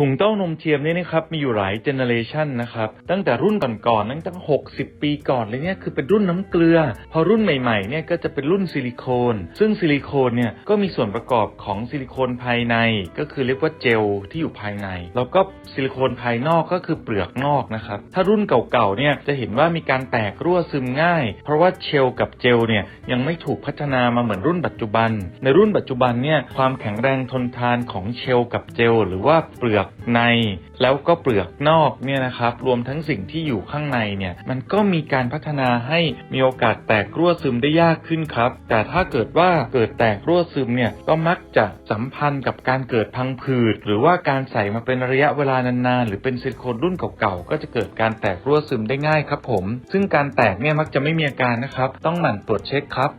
ถุงเต้านมเทียมนี่นะครับมีอยู่หลายเจเนอเรชันนะครับตั้งแต่รุ่นก่อนๆตั้งแต่60 ปีก่อนเลยเนี่ยคือเป็นรุ่นน้ำเกลือ พอรุ่นใหม่ๆเนี่ยก็จะเป็นรุ่นซิลิโคน ซึ่งซิลิโคนเนี่ยก็มีส่วนประกอบของซิลิโคนภายใน ก็คือเรียกว่าเจลที่อยู่ภายใน แล้วก็ซิลิโคนภายนอกก็คือเปลือกนอกนะครับถ้ารุ่นเก่าๆเนี่ยจะเห็นว่ามีการแตกรั่วซึมง่าย เพราะว่าเชลกับเจลเนี่ยยังไม่ถูกพัฒนามาเหมือนรุ่นปัจจุบัน ในรุ่นปัจจุบันเนี่ยความแข็งแรงทนทานของเชลกับเจล หรือว่าเปลือกใน แล้วก็เปลือกนอกเนี่ยนะครับ รวมทั้งสิ่งที่อยู่ข้างในเนี่ย มันก็มีการพัฒนาให้มีโอกาสแตกรั่วซึมได้ยากขึ้นครับ แต่ถ้าเกิดว่าเกิดแตกรั่วซึมเนี่ยก็มักจะสัมพันธ์กับการเกิดพังผืด หรือว่าการใส่มาเป็นระยะเวลานานๆ หรือเป็นซิลิโคนรุ่นเก่าๆ ก็จะเกิดการแตกรั่วซึมได้ง่ายครับผม ซึ่งการแตกเนี่ยมักจะไม่มีอาการนะครับ ต้องหมั่นตรวจเช็คครับ